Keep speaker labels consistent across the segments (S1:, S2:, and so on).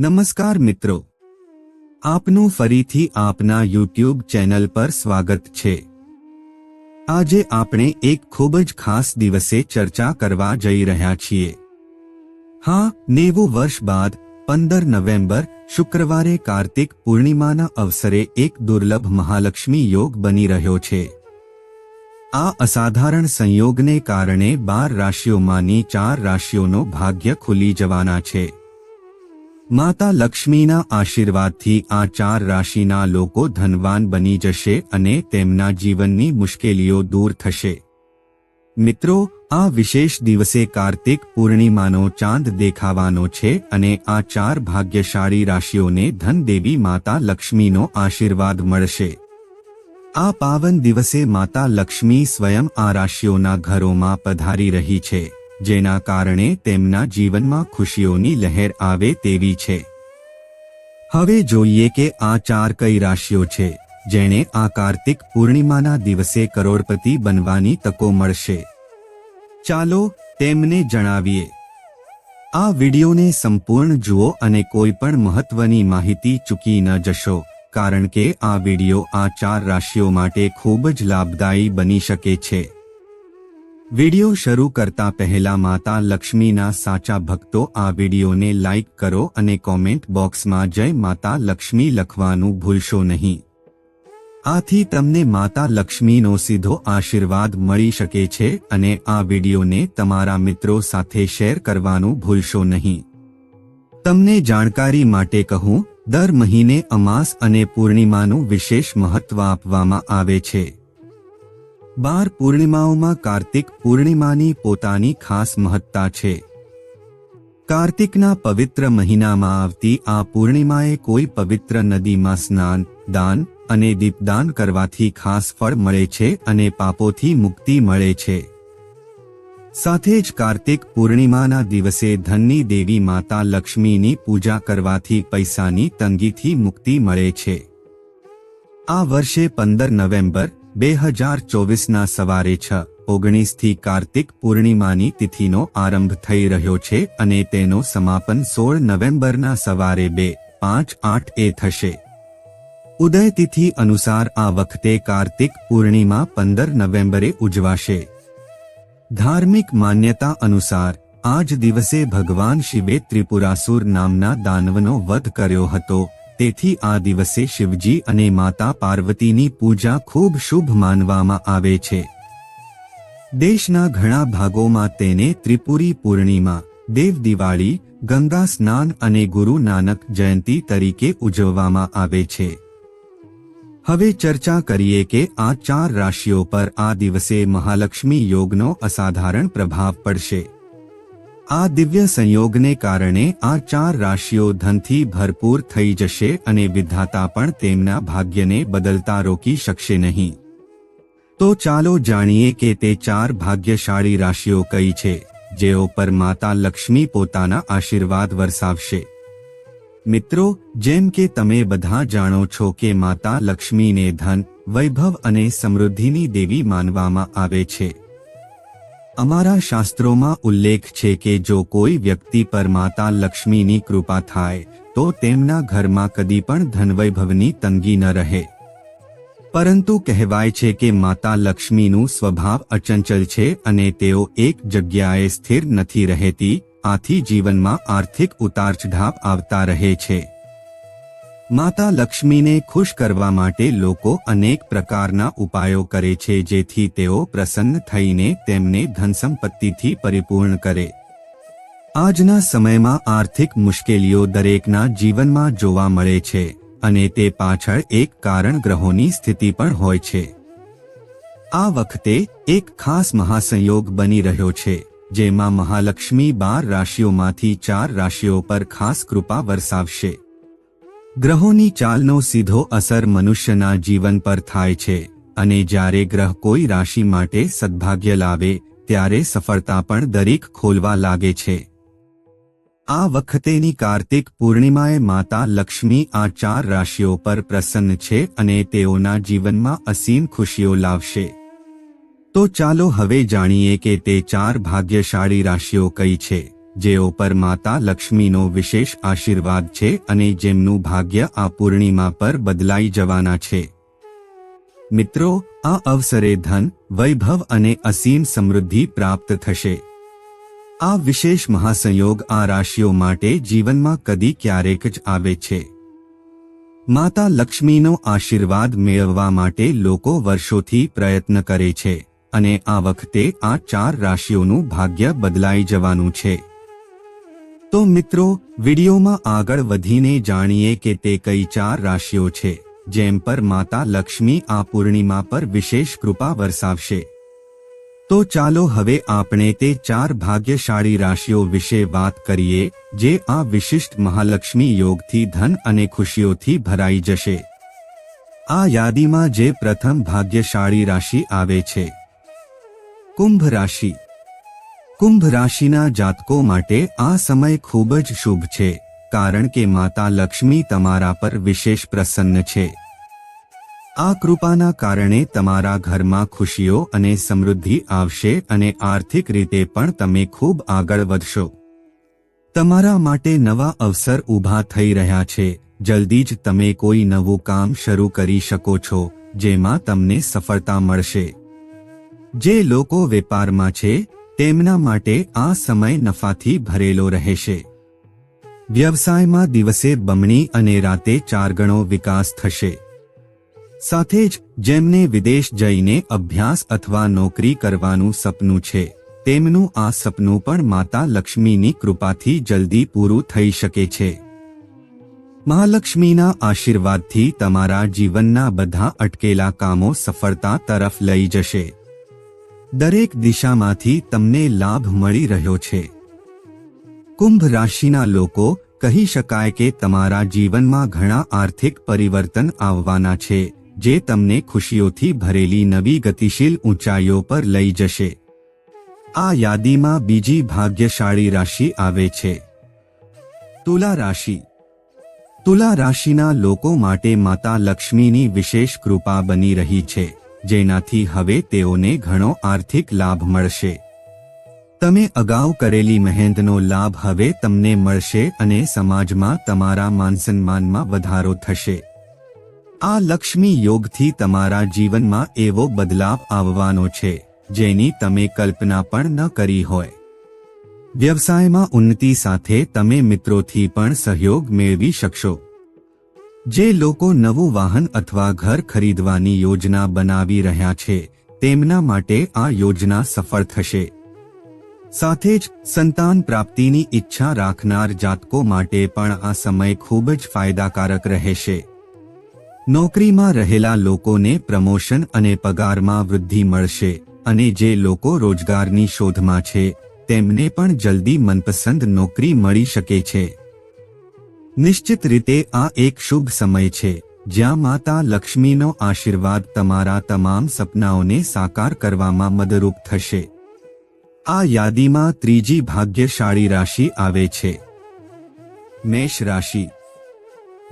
S1: નમસ્કાર મિત્રો. આપનું ફરીથી આપના યુટ્યુબ ચેનલ પર સ્વાગત છે. આજે આપણે એક ખૂબ જ ખાસ દિવસે ચર્ચા કરવા જઈ રહ્યા છીએ. હા, નેવું વર્ષ બાદ, પંદર નવેમ્બર, શુક્રવારે કાર્તિક પૂર્ણિમાના અવસરે એક દુર્લભ મહાલક્ષ્મી યોગ બની રહ્યો છે. આ અસાધારણ સંયોગને કારણે બાર રાશિઓમાંની ચાર રાશિઓનો ભાગ્ય ખુલી જવાના છે. માતા લક્ષ્મીના આશીર્વાદથી આ ચાર રાશિના લોકો ધનવાન બની જશે અને તેમના જીવનની મુશ્કેલીઓ દૂર થશે. મિત્રો, આ વિશેષ દિવસે કાર્તિક પૂર્ણિમાનો ચાંદ દેખાવાનો છે અને આ ચાર ભાગ્યશાળી રાશિઓને ધનદેવી માતા લક્ષ્મીનો આશીર્વાદ મળશે. આ પાવન દિવસે માતા લક્ષ્મી સ્વયં આ રાશિઓના ઘરોમાં પધારી રહી છે. જેના કારણે તેમના જીવનમાં ખુશીઓની લહેર આવે તેવી છે. હવે જોઈએ કે આ ચાર કઈ રાશિઓ છે, જેણે આ કાર્તિક પૂર્ણિમાના દિવસે કરોડપતિ બનવાની તકો મળશે. ચાલો તેમને જણાવીએ. આ વિડિયોને સંપૂર્ણ જુઓ અને કોઈ પણ મહત્વની માહિતી ચૂકી ન જશો, કારણ કે આ વિડિયો આ ચાર રાશિઓ માટે ખૂબ જ લાભદાયી બની શકે છે. વિડિયો શરૂ કરતા પહેલા માતા લક્ષ્મીના સાચા ભક્તો, આ વિડિયોને લાઇક કરો અને કોમેન્ટ બોક્સમાં જય માતા લક્ષ્મી લખવાનું ભૂલશો નહીં. આથી તમને માતા લક્ષ્મીનો સીધો આશીર્વાદ મળી શકે છે અને આ વિડિયોને તમારા મિત્રો સાથે શેર કરવાનું ભૂલશો નહીં. તમને જાણકારી માટે કહું, દર મહિને અમાસ અને પૂર્ણિમાનું વિશેષ મહત્વ આપવામાં આવે છે. બાર પૂર્ણિમાઓમાં કાર્તિક પૂર્ણિમાની પોતાની ખાસ મહત્તા છે. કાર્તિકના પવિત્ર મહિનામાં આવતી આ પૂર્ણિમાએ કોઈ પવિત્ર નદીમાં સ્નાન, દાન અને દીપદાન કરવાથી ખાસ ફળ મળે છે અને પાપોથી મુક્તિ મળે છે. સાથે જ કાર્તિક પૂર્ણિમાના દિવસે ધનની દેવી માતા લક્ષ્મીની પૂજા કરવાથી પૈસાની તંગીથી મુક્તિ મળે છે. આ વર્ષે પંદર નવેમ્બર બે હજાર ચોવીસના સવારે છ, ઓગણીસથી કાર્તિક પૂર્ણિમાની તિથિનો આરંભ થઈ રહ્યો છે અને તેનો સમાપન સોળ નવેમ્બરના સવારે બે, પાંચ, આઠ એ થશે. ઉદય તિથિ અનુસાર આ વખતે કાર્તિક પૂર્ણિમા પંદર નવેમ્બરે ઉજવાશે. ધાર્મિક માન્યતા અનુસાર આ જ દિવસે ભગવાન શિવે ત્રિપુરાસુર નામના દાનવનો વધ કર્યો હતો. તેથી આ દિવસે શિવજી અને માતા પાર્વતીની પૂજા ખૂબ શુભ માનવામાં આવે છે. દેશના ઘણા ભાગોમાં તેને ત્રિપુરી પૂર્ણિમા, દેવ દિવાળી, ગંગા સ્નાન અને ગુરુ નાનક જયંતી તરીકે ઉજવવામાં આવે છે. હવે ચર્ચા કરીએ કે આ ચાર રાશિઓ પર આ દિવસે મહાલક્ષ્મી યોગનો અસાધારણ પ્રભાવ પડશે. આ દિવ્ય સંયોગને કારણે આ ચાર રાશિઓ ધનથી ભરપૂર થઈ જશે અને વિધાતા પણ તેમના ભાગ્યને બદલતા રોકી શકશે નહીં. તો ચાલો જાણીએ કે તે ચાર ભાગ્યશાળી રાશિઓ કઈ છે, જેઓ પર માતા લક્ષ્મી પોતાના આશીર્વાદ વરસાવશે. મિત્રો, જેમ કે તમે બધા જાણો છો કે માતા લક્ષ્મીને ધન, વૈભવ અને સમૃદ્ધિની દેવી માનવામાં આવે છે. અમારા શાસ્ત્રોમાં ઉલ્લેખ છે કે જો કોઈ વ્યક્તિ પર માતા લક્ષ્મીની કૃપા થાય, તો તેમના ઘરમાં કદી પણ ધનવૈભવની તંગી ન રહે. પરંતુ કહેવાય છે કે માતા લક્ષ્મીનું સ્વભાવ અચંચલ છે અને તેઓ એક જગ્યાએ સ્થિર નથી રહેતી, આથી જીવનમાં આર્થિક ઉતાર ચઢાવ આવતા રહે છે. માતા લક્ષ્મીને ખુશ કરવા માટે લોકો અનેક પ્રકારના ઉપાયો કરે છે જેથી તેઓ પ્રસન્ન થઈને તેમને ધનસંપત્તિથી પરિપૂર્ણ કરે. આજના સમયમાં આર્થિક મુશ્કેલીઓ દરેકના જીવનમાં જોવા મળે છે અને તે પાછળ એક કારણ ગ્રહોની સ્થિતિ પણ હોય છે. આ વખતે એક ખાસ મહાસંયોગ બની રહ્યો છે, જેમાં મહાલક્ષ્મી બાર રાશિઓમાંથી ચાર રાશિઓ પર ખાસ કૃપા વરસાવશે. ગ્રહોની ચાલનો સીધો અસર મનુષ્યના જીવન પર થાય છે અને જ્યારે ગ્રહ કોઈ રાશિ માટે સદભાગ્ય લાવે, ત્યારે સફળતા પણ દરેક ખોલવા લાગે છે. આ વખતેની કાર્તિક પૂર્ણિમાએ માતા લક્ષ્મી આ ચાર રાશિઓ પર પ્રસન્ન છે અને તેઓના જીવનમાં અસીમ ખુશીઓ લાવશે. તો ચાલો હવે જાણીએ કે તે ચાર ભાગ્યશાળી રાશિઓ કઈ છે. જેઓ પર માતા લક્ષ્મીનો વિશેષ આશીર્વાદ છે અને જેમનું ભાગ્ય આ પૂર્ણિમા પર બદલાઈ જવાના છે. મિત્રો, આ અવસરે ધન, વૈભવ અને અસીમ સમૃદ્ધિ પ્રાપ્ત થશે. આ વિશેષ મહાસંયોગ આ રાશિઓ માટે જીવનમાં કદી ક્યારેક જ આવે છે. માતા લક્ષ્મીનો આશીર્વાદ મેળવવા માટે લોકો વર્ષોથી પ્રયત્ન કરે છે અને આ વખતે આ ચાર રાશિઓનું ભાગ્ય બદલાઈ જવાનું છે. તો મિત્રો, વિડીયોમાં આગળ વધીને જાણીએ કે તે કઈ ચાર રાશિઓ છે, જેમ પર માતા લક્ષ્મી આ પૂર્ણિમા પર વિશેષ કૃપા વરસાવશે. તો ચાલો હવે આપણે તે ચાર ભાગ્યશાળી રાશિઓ વિશે વાત કરીએ, જે આ વિશિષ્ટ મહાલક્ષ્મી યોગથી ધન અને ખુશીઓથી ભરાઈ જશે. આ યાદીમાં જે પ્રથમ ભાગ્યશાળી રાશિ આવે છે. કુંભ રાશિ. કુંભ રાશિના જાતકો માટે આ સમય ખૂબ જ શુભ છે, કારણ કે માતા લક્ષ્મી તમારા પર વિશેષ પ્રસન્ન છે. આ કૃપાના કારણે તમારા ઘરમાં ખુશીઓ અને સમૃદ્ધિ આવશે અને આર્થિક રીતે પણ તમે ખૂબ આગળ વધશો. તમારા માટે નવા અવસર ઊભા થઈ રહ્યા છે, જલ્દી જ તમે કોઈ નવું કામ શરૂ કરી શકો છો, જેમાં તમને સફળતા મળશે. જે લોકો વેપારમાં છે તેમના માટે આ સમય નફાથી ભરેલો રહેશે. વ્યવસાયમાં દિવસે બમણી અને રાતે ચાર ગણો વિકાસ થશે. સાથે જ જેમને વિદેશ જઈને અભ્યાસ અથવા નોકરી કરવાનું સપનું છે, તેમનું આ સપનું પણ માતા લક્ષ્મીની કૃપાથી જલ્દી પૂરું થઈ શકે છે. મહાલક્ષ્મીના આશીર્વાદથી તમારા જીવનના બધા અટકેલા કામો સફળતા તરફ લઈ જશે. દરેક દિશામાંથી તમને લાભ મળી રહ્યો છે. કુંભ રાશિના લોકો કહી શકાય કે તમારા જીવનમાં ઘણા આર્થિક પરિવર્તન આવવાના છે, જે તમને ખુશીઓથી ભરેલી નવી ગતિશીલ ઊંચાઈઓ પર લઈ જશે. આ યાદીમાં બીજી ભાગ્યશાળી રાશિ આવે છે. તુલા રાશિ. તુલા રાશિના લોકો માટે માતા લક્ષ્મીની વિશેષ કૃપા બની રહી છે. જેનાથી હવે તેઓને ઘણો આર્થિક લાભ મળશે. તમે અગાઉ કરેલી મહેનતનો લાભ હવે તમને મળશે અને સમાજમાં તમારા માનસન્માનમાં વધારો થશે. આ લક્ષ્મી યોગથી તમારા જીવનમાં એવો બદલાવ આવવાનો છે, જેની તમે કલ્પના પણ ન કરી હોય. વ્યવસાયમાં ઉન્નતિ સાથે તમે મિત્રોથી પણ સહયોગ મેળવી શકશો. જે લોકો નવું વાહન અથવા ઘર ખરીદવાની યોજના બનાવી રહ્યા છે, તેમના માટે આ યોજના સફળ થશે. સાથે જ, સંતાન પ્રાપ્તિની ઈચ્છા રાખનાર જાતકો માટે પણ આ સમય ખૂબ જ ફાયદાકારક રહેશે. નોકરીમાં રહેલા લોકોને પ્રમોશન અને પગારમાં વૃદ્ધિ મળશે અને જે લોકો રોજગારની શોધમાં છે, તેમને પણ જલ્દી મનપસંદ નોકરી મળી શકે છે. નિશ્ચિત રીતે આ એક શુભ સમય છે, જ્યાં માતા લક્ષ્મીનો આશીર્વાદ તમારા તમામ સપનાઓને સાકાર કરવામાં મદદરૂપ થશે. આ યાદીમાં ત્રીજી ભાગ્યશાળી રાશિ આવે છે. મેષ રાશિ.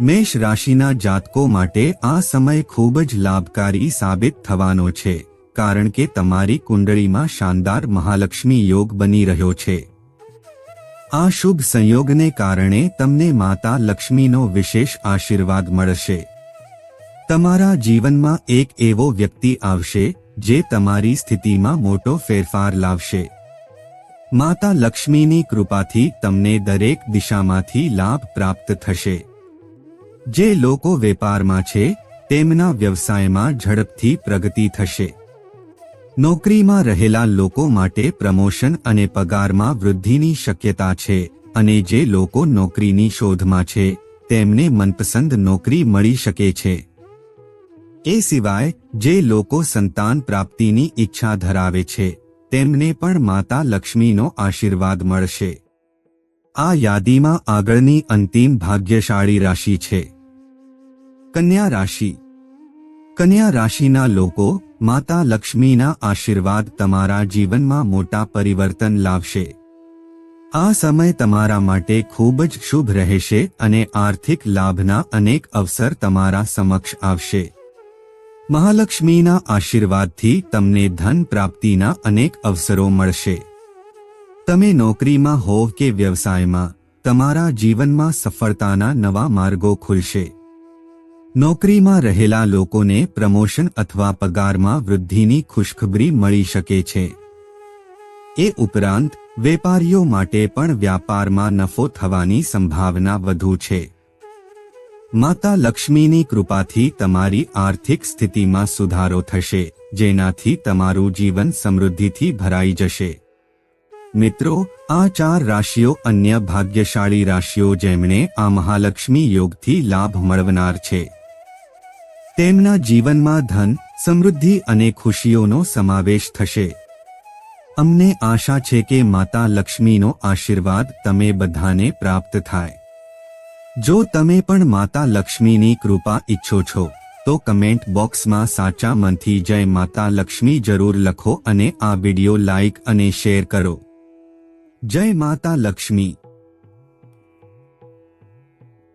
S1: મેષ રાશિના જાતકો માટે આ સમય ખૂબ જ લાભકારી સાબિત થવાનો છે, કારણ કે તમારી કુંડળીમાં શાનદાર મહાલક્ષ્મી યોગ બની રહ્યો છે. આ શુભ સંયોગને કારણે તમને માતા લક્ષ્મીનો વિશેષ આશીર્વાદ મળશે. તમારા જીવનમાં એક એવો વ્યક્તિ આવશે, જે તમારી સ્થિતિમાં મોટો ફેરફાર લાવશે. માતા લક્ષ્મીની કૃપાથી તમને દરેક દિશામાંથી લાભ પ્રાપ્ત થશે. જે લોકો વેપારમાં છે, તેમના વ્યવસાયમાં ઝડપથી પ્રગતિ થશે. નોકરીમાં રહેલા લોકો માટે પ્રમોશન અને પગારમાં વૃદ્ધિની શક્યતા છે અને જે લોકો નોકરીની શોધમાં છે, તેમને મનપસંદ નોકરી મળી શકે છે. એ સિવાય, જે લોકો સંતાન પ્રાપ્તિની ઈચ્છા ધરાવે છે, તેમને પણ માતા લક્ષ્મીનો આશીર્વાદ મળશે. આ યાદીમાં આગળની અંતિમ ભાગ્યશાળી રાશિ છે. કન્યા રાશિ કન્યા રાશિના લોકો, માતા લક્ષ્મીના આશીર્વાદ તમારા જીવનમાં મોટા પરિવર્તન લાવશે. આ સમય તમારા માટે ખૂબ જ શુભ રહેશે અને આર્થિક લાભના અનેક અવસર તમારા સમક્ષ આવશે. મહાલક્ષ્મીના આશીર્વાદથી તમને ધન પ્રાપ્તિના અનેક અવસરો મળશે. તમે નોકરીમાં હોવ કે વ્યવસાયમાં, તમારા જીવનમાં સફળતાના નવા માર્ગો ખુલશે. નોકરીમાં રહેલા લોકોને પ્રમોશન અથવા પગારમાં વૃદ્ધિની ખુશખબરી મળી શકે છે. એ ઉપરાંત, વેપારીઓ માટે પણ વ્યાપારમાં નફો થવાની સંભાવના વધુ છે. માતા લક્ષ્મીની કૃપાથી તમારી આર્થિક સ્થિતિમાં સુધારો થશે, જેનાથી તમારું જીવન સમૃદ્ધિથી ભરાઈ જશે. મિત્રો, આ ચાર રાશિઓ અન્ય ભાગ્યશાળી રાશિઓ જેમણે આ મહાલક્ષ્મી યોગથી લાભ મળવનાર છે. તેમના જીવનમાં ધન, સમૃદ્ધિ અને ખુશીઓનો સમાવેશ થશે. અમને આશા છે કે માતા લક્ષ્મીનો આશીર્વાદ તમે બધાને પ્રાપ્ત થાય. જો તમે પણ માતા લક્ષ્મીની કૃપા ઈચ્છો છો, તો કમેન્ટ બોક્સમાં સાચા મનથી જય માતા લક્ષ્મી જરૂર લખો અને આ વિડિયો લાઈક અને શેર કરો. જય માતા લક્ષ્મી.